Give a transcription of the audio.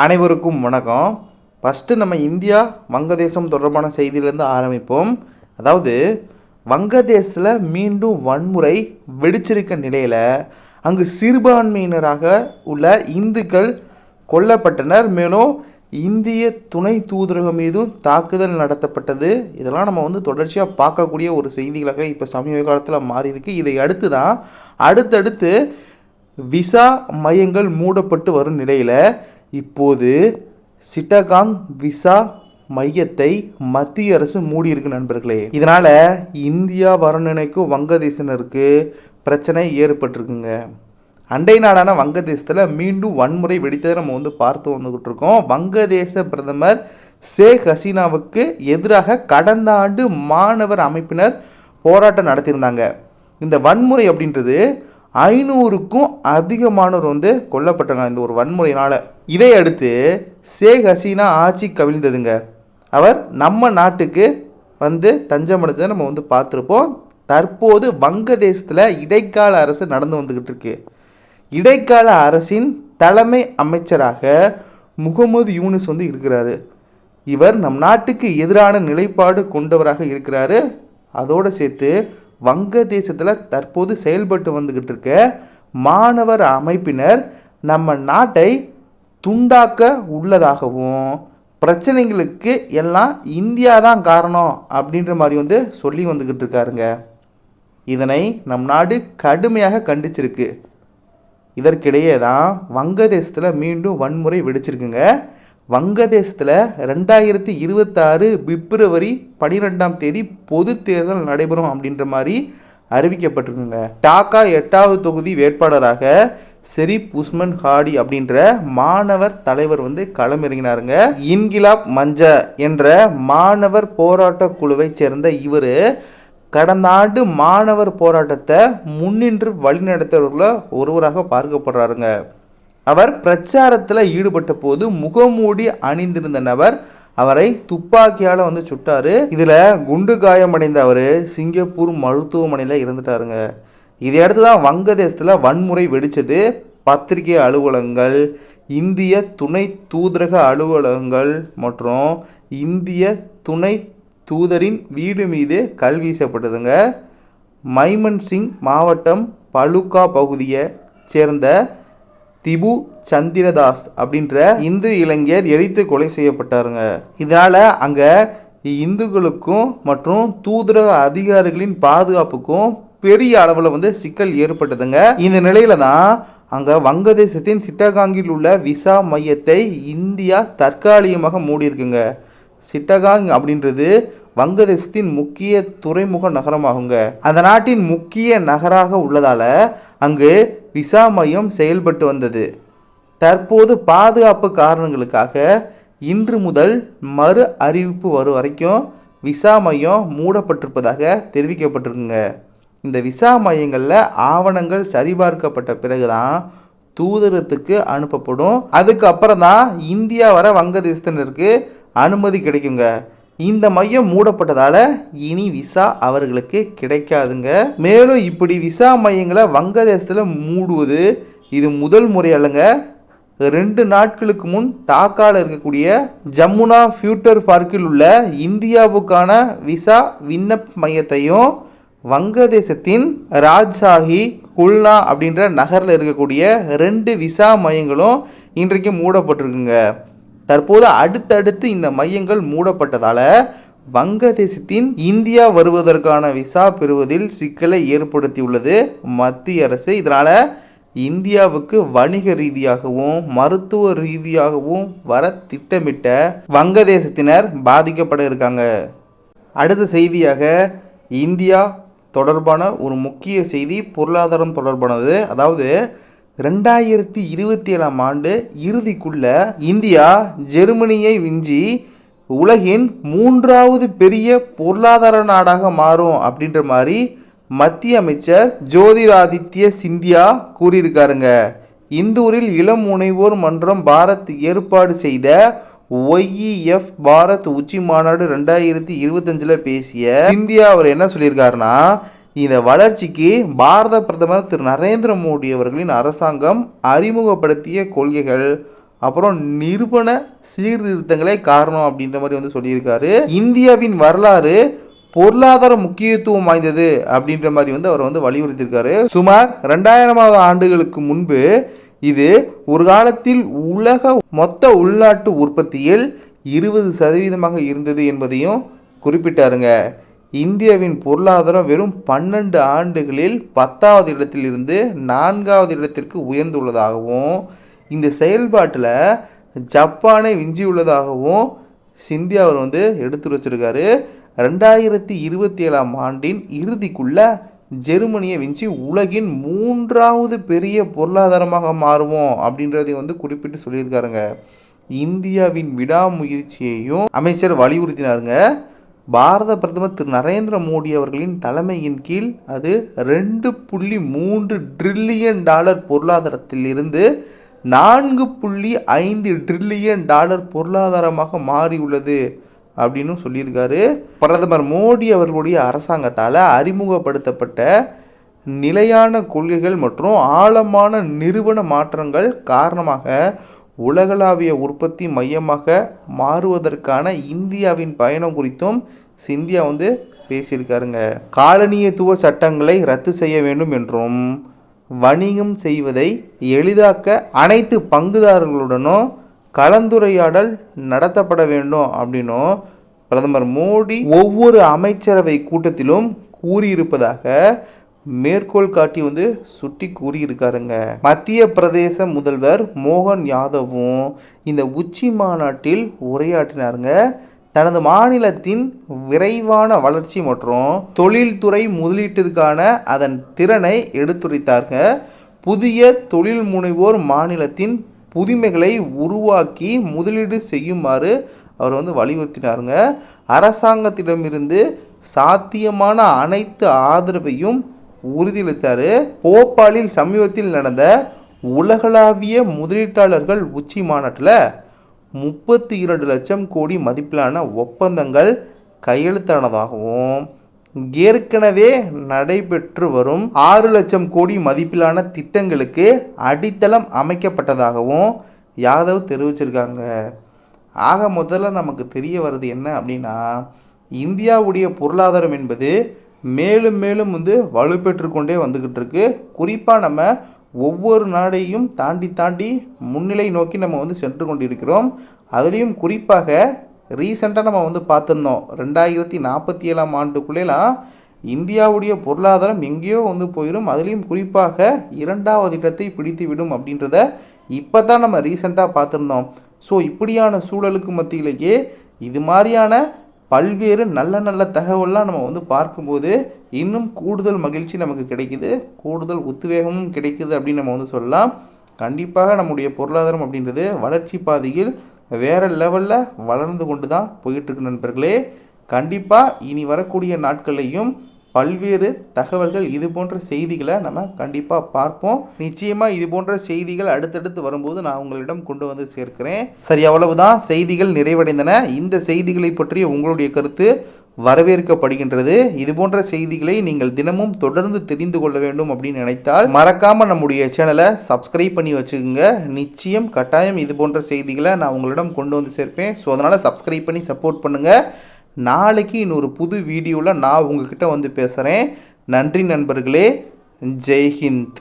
அனைவருக்கும் வணக்கம். ஃபஸ்ட்டு நம்ம இந்தியா வங்கதேசம் தொடர்பான செய்தியிலேருந்து ஆரம்பிப்போம். அதாவது வங்கதேசத்தில் மீண்டும் வன்முறை வெடிச்சிருக்க நிலையில் அங்கு சிறுபான்மையினராக உள்ள இந்துக்கள் கொல்லப்பட்டனர். மேலும் இந்திய துணை தூதரகம் மீதும் தாக்குதல் நடத்தப்பட்டது. இதெல்லாம் நம்ம வந்து தொடர்ச்சியாக பார்க்கக்கூடிய ஒரு செய்திகளாக இப்போ சமீப காலத்தில் மாறி இருக்கு இதை அடுத்து தான் அடுத்தடுத்து விசா மையங்கள் மூடப்பட்டு வரும் நிலையில் இப்போது சிட்டகாங் விசா மையத்தை மத்திய அரசு மூடியிருக்கு நண்பர்களே. இதனால் இந்தியா வர நினைக்கும் வங்கதேசனருக்கு பிரச்சனை ஏற்பட்டிருக்குங்க. அண்டை நாடான வங்கதேசத்தில் மீண்டும் வன்முறை வெடித்ததை நம்ம வந்து பார்த்து வந்துக்கிட்டு இருக்கோம் வங்கதேச பிரதமர் ஷேக் ஹசீனாவுக்கு எதிராக கடந்த ஆண்டு மாணவர் அமைப்பினர் போராட்டம் நடத்தியிருந்தாங்க. இந்த வன்முறை அப்படின்றது ஐநூறுக்கும் அதிகமானோர் வந்து கொல்லப்பட்டாங்க இந்த ஒரு வன்முறையினால். இதை அடுத்து ஷேக் ஹசீனா ஆட்சி கவிழ்ந்ததுங்க. அவர் நம்ம நாட்டுக்கு வந்து தஞ்சமடைஞ்சதை நம்ம வந்து பார்த்துருப்போம். தற்போது வங்கதேசத்தில் இடைக்கால அரசு நடந்து வந்துக்கிட்டு இருக்கு இடைக்கால அரசின் தலைமை அமைச்சராக முகமது யூனிஸ் வந்து இருக்கிறாரு. இவர் நம் நாட்டுக்கு எதிரான நிலைப்பாடு கொண்டவராக இருக்கிறாரு. அதோடு சேர்த்து வங்கதேசத்தில் தற்போது செயல்பட்டு வந்துக்கிட்டு இருக்க மாணவர் அமைப்பினர் நம்ம நாட்டை துண்டாக்க உள்ளதாகவும் பிரச்சனைகளுக்கு எல்லாம் இந்தியா தான் காரணம் அப்படின்ற மாதிரி வந்து சொல்லி வந்துக்கிட்டு இருக்காருங்க. இதனை நம் நாடு கடுமையாக கண்டிச்சிருக்கு. இதற்கிடையே தான் வங்கதேசத்தில் மீண்டும் வன்முறை வெடிச்சிருக்குங்க. வங்கதேசத்தில் ரெண்டாயிரத்தி இருபத்தாறு பிப்ரவரி பனிரெண்டாம் தேதி பொது தேர்தல் நடைபெறும் அப்படின்ற மாதிரி அறிவிக்கப்பட்டிருக்குங்க. டாக்கா எட்டாவது தொகுதி வேட்பாளராக ஷெரீப் உஸ்மன் ஹாடி அப்படின்ற மாணவர் தலைவர் வந்து களமிறங்கினாருங்க. இன்கிலாப் மஞ்ச என்ற மாணவர் போராட்ட குழுவைச் சேர்ந்த இவர் கடந்த ஆண்டு மாணவர் போராட்டத்தை முன்னின்று வழிநடத்துறவர்கள ஒருவராக பார்க்கப்படுறாருங்க. அவர் பிரச்சாரத்தில் ஈடுபட்ட போது முகமூடி அணிந்திருந்த நபர் அவரை துப்பாக்கியால் வந்து சுட்டார். இதில் குண்டு காயமடைந்த அவர் சிங்கப்பூர் மருத்துவமனையில் இறந்துட்டாருங்க இதை அடுத்து தான் வங்கதேசத்தில் வன்முறை வெடித்தது பத்திரிகை அலுவலகங்கள் இந்திய துணை தூதரக அலுவலகங்கள் மற்றும் இந்திய துணை தூதரின் வீடு மீது கல் வீசப்பட்டதுங்க. மைமன் சிங் மாவட்டம் பலுக்கா பகுதியை சேர்ந்த திபு சந்திரதாஸ் அப்படின்ற இந்து இளைஞர் எரித்து கொலை செய்யப்பட்டாருங்க. இதனால் அங்கே இந்துக்களுக்கும் மற்றும் தூதரக அதிகாரிகளின் பாதுகாப்புக்கும் பெரிய அளவில் வந்து சிக்கல் ஏற்பட்டதுங்க. இந்த நிலையில தான் அங்கே வங்கதேசத்தின் சிட்டகாங்கில் உள்ள விசா மையத்தை இந்தியா தற்காலிகமாக மூடியிருக்குங்க. சிட்டகாங் அப்படின்றது வங்கதேசத்தின் முக்கிய துறைமுக நகரமாகுங்க. அந்த நாட்டின் முக்கிய நகராக உள்ளதால் அங்கு விசா மையம் செயல்பட்டு வந்தது. தற்போது பாதுகாப்பு காரணங்களுக்காக இன்று முதல் மறு அறிவிப்பு வரும் வரைக்கும் விசா மையம் மூடப்பட்டிருப்பதாக தெரிவிக்கப்பட்டிருக்குங்க. இந்த விசா மையங்களில் ஆவணங்கள் சரிபார்க்கப்பட்ட பிறகு தான் தூதரத்துக்கு அனுப்பப்படும். அதுக்கப்புறம் தான் இந்தியா வர வங்கதேசத்தினருக்கு அனுமதி கிடைக்குங்க. இந்த மையம் மூடப்பட்டதால இனி விசா அவர்களுக்கு கிடைக்காதுங்க. மேலும் இப்படி விசா மையங்களை வங்கதேசத்தில் மூடுவது இது முதல் முறை அல்லங்க. ரெண்டு நாட்களுக்கு முன் டாக்காவில் இருக்கக்கூடிய ஜமுனா ஃபியூட்டர் பார்க்கில் உள்ள இந்தியாவுக்கான விசா விண்ணப்ப மையத்தையும் வங்கதேசத்தின் ராஜ்ஷாஹி குல்னா அப்படின்ற நகரில் இருக்கக்கூடிய ரெண்டு விசா மையங்களும் இன்றைக்கு மூடப்பட்டிருக்குங்க. தற்போது அடுத்தடுத்து இந்த மையங்கள் மூடப்பட்டதால் வங்கதேசத்தின் இந்தியா வருவதற்கான விசா பெறுவதில் சிக்கலை ஏற்படுத்தியுள்ளது மத்திய அரசு. இதனால் இந்தியாவுக்கு வணிக ரீதியாகவும் மருத்துவ ரீதியாகவும் வர திட்டமிட்ட வங்கதேசத்தினர் பாதிக்கப்பட இருக்காங்க. அடுத்த செய்தியாக இந்தியா தொடர்பான ஒரு முக்கிய செய்தி பொருளாதாரம் தொடர்பானது. அதாவது ரெண்டாயிரத்தி இருபத்தி ஏழாம் ஆண்டு இறுதிக்குள்ள இந்தியா ஜெர்மனியை விஞ்சி உலகின் மூன்றாவது பெரிய பொருளாதார நாடாக மாறும் அப்படின்ற மாதிரி மத்திய அமைச்சர் ஜோதிராதித்ய சிந்தியா கூறியிருக்காருங்க. இந்தூரில் இளம் முனைவோர் மன்றம் பாரத் ஏற்பாடு செய்த ஒய்இஎஃப் பாரத் உச்சி மாநாடு ரெண்டாயிரத்தி இருபத்தஞ்சில் பேசிய சிந்தியா அவர் என்ன சொல்லியிருக்காருன்னா இந்த வளர்ச்சிக்கு பாரத பிரதமர் திரு நரேந்திர மோடி அவர்களின் அரசாங்கம் அறிமுகப்படுத்திய கொள்கைகள் அப்புறம் நிறுவன சீர்திருத்தங்களே காரணம் அப்படின்ற மாதிரி வந்து சொல்லியிருக்காரு. இந்தியாவின் வரலாறு பொருளாதார முக்கியத்துவம் வாய்ந்தது அப்படின்ற மாதிரி வந்து அவர் வந்து வலியுறுத்தியிருக்காரு. சுமார் ரெண்டாயிரமாவது ஆண்டுகளுக்கு முன்பு இது ஒரு காலத்தில் உலக மொத்த உள்நாட்டு உற்பத்தியில் இருபது சதவீதமாக இருந்தது என்பதையும் குறிப்பிட்டாருங்க. இந்தியாவின் பொருளாதாரம் வெறும் பன்னெண்டு ஆண்டுகளில் பத்தாவது இடத்திலிருந்து நான்காவது இடத்திற்கு உயர்ந்துள்ளதாகவும் இந்த செயல்பாட்டில் ஜப்பானை விஞ்சியுள்ளதாகவும் சிந்தியா அவர் வந்து எடுத்து வச்சிருக்காரு. ரெண்டாயிரத்தி இருபத்தி ஏழாம் ஆண்டின் இறுதிக்குள்ள ஜெர்மனியை விஞ்சி உலகின் மூன்றாவது பெரிய பொருளாதாரமாக மாறுவோம் அப்படின்றதை வந்து குறிப்பிட்டு சொல்லியிருக்காருங்க. இந்தியாவின் விடாமுயற்சியையும் அமைச்சர் வலியுறுத்தினாருங்க. பாரத பிரதமர் திரு நரேந்திர மோடி அவர்களின் தலைமையின் கீழ் அது ரெண்டு புள்ளி மூன்று ட்ரில்லியன் டாலர் பொருளாதாரத்திலிருந்து நான்கு புள்ளி ஐந்து ட்ரில்லியன் டாலர் பொருளாதாரமாக மாறியுள்ளது அப்படின்னு சொல்லியிருக்காரு. பிரதமர் மோடி அவர்களுடைய அரசாங்கத்தால் அறிமுகப்படுத்தப்பட்ட நிலையான கொள்கைகள் மற்றும் ஆழமான நிறுவன மாற்றங்கள் காரணமாக உலகளாவிய உற்பத்தி மையமாக மாறுவதற்கான இந்தியாவின் பயணம் குறித்தும் சிந்தியா வந்து பேசியிருக்காருங்க. காலனியத்துவ சட்டங்களை ரத்து செய்ய வேண்டும் என்றும் வணிகம் செய்வதை எளிதாக்க அனைத்து பங்குதாரர்களுடனும் கலந்துரையாடல் நடத்தப்பட வேண்டும் அப்படின்னும் பிரதமர் மோடி ஒவ்வொரு அமைச்சரவை கூட்டத்திலும் கூறியிருப்பதாக மேற்கோள் காட்டி வந்து சுட்டி கூறியிருக்காருங்க. மத்திய பிரதேச முதல்வர் மோகன் யாதவும் இந்த உச்சி மாநாட்டில் உரையாற்றினாருங்க. தனது மாநிலத்தின் விரைவான வளர்ச்சி மற்றும் தொழில்துறை முதலீட்டிற்கான அதன் திறனை எடுத்துரைத்தாருங்க. புதிய தொழில் முனைவோர் மாநிலத்தின் புதுமைகளை உருவாக்கி முதலீடு செய்யுமாறு அவர் வந்து வலியுறுத்தினாருங்க. அரசாங்கத்திடமிருந்து சாத்தியமான அனைத்து ஆதரவையும் உறுதியளித்தார். போபாலில் சமீபத்தில் நடந்த உலகளாவிய முதலீட்டாளர்கள் உச்சி மாநாட்டில் முப்பத்தி இரண்டு லட்சம் கோடி மதிப்பிலான ஒப்பந்தங்கள் கையெழுத்தானதாகவும் ஏற்கனவே நடைபெற்று வரும் ஆறு லட்சம் கோடி மதிப்பிலான திட்டங்களுக்கு அடித்தளம் அமைக்கப்பட்டதாகவும் யாதவ் தெரிவிச்சிருக்காங்க. ஆக முதல்ல நமக்கு தெரிய வருது என்ன அப்படின்னா இந்தியாவுடைய பொருளாதாரம் என்பது மேலும் மேலும் வந்து வலுப்பெற்று கொண்டே வந்துக்கிட்டு இருக்கு. குறிப்பாக நம்ம ஒவ்வொரு நாடையும் தாண்டி தாண்டி முன்னிலை நோக்கி நம்ம வந்து சென்று கொண்டிருக்கிறோம். அதுலேயும் குறிப்பாக ரீசெண்டாக நம்ம வந்து பார்த்துருந்தோம். ரெண்டாயிரத்தி நாற்பத்தி ஏழாம் ஆண்டுக்குள்ளேலாம் இந்தியாவுடைய பொருளாதாரம் எங்கேயோ வந்து போயிடும் அதுலேயும் குறிப்பாக இரண்டாவது இடத்தை பிடித்து விடும் அப்படின்றத இப்போ தான் நம்ம ரீசெண்டாக பார்த்துருந்தோம். ஸோ இப்படியான சூழலுக்கு மத்தியிலேயே இது மாதிரியான பல்வேறு நல்ல நல்ல தகவல்லாம் நம்ம வந்து பார்க்கும்போது இன்னும் கூடுதல் மகிழ்ச்சி நமக்கு கிடைக்குது. கூடுதல் உத்வேகமும் கிடைக்குது அப்படின்னு நம்ம வந்து சொல்லலாம். கண்டிப்பாக நம்முடைய பொருளாதாரம் அப்படின்றது வளர்ச்சி பாதையில் வேறு லெவலில் வளர்ந்து கொண்டு தான் போயிட்டுருக்கு நண்பர்களே. கண்டிப்பாக இனி வரக்கூடிய நாட்கள்லையும் பல்வேறு தகவல்கள் இது போன்ற செய்திகளை நம்ம கண்டிப்பாக பார்ப்போம். நிச்சயமாக இது போன்ற செய்திகள் அடுத்தடுத்து வரும்போது நான் உங்களிடம் கொண்டு வந்து சேர்க்கிறேன். சரி அவ்வளவுதான். செய்திகள் நிறைவடைந்தன. இந்த செய்திகளை பற்றிய உங்களுடைய கருத்து வரவேற்கப்படுகின்றது. இது போன்ற செய்திகளை நீங்கள் தினமும் தொடர்ந்து தெரிந்து கொள்ள வேண்டும் அப்படின்னு நினைத்தால் மறக்காம நம்முடைய சேனலை சப்ஸ்கிரைப் பண்ணி வச்சுக்கோங்க. நிச்சயம் கட்டாயம் இது போன்ற செய்திகளை நான் உங்களிடம் கொண்டு வந்து சேர்ப்பேன். ஸோ அதனால் சப்ஸ்கிரைப் பண்ணி சப்போர்ட் பண்ணுங்கள் நாளைக்கு இன்னொரு புது வீடியோவில் நான் உங்ககிட்ட வந்து பேசுகிறேன் நன்றி நண்பர்களே. ஜெய்ஹிந்த்.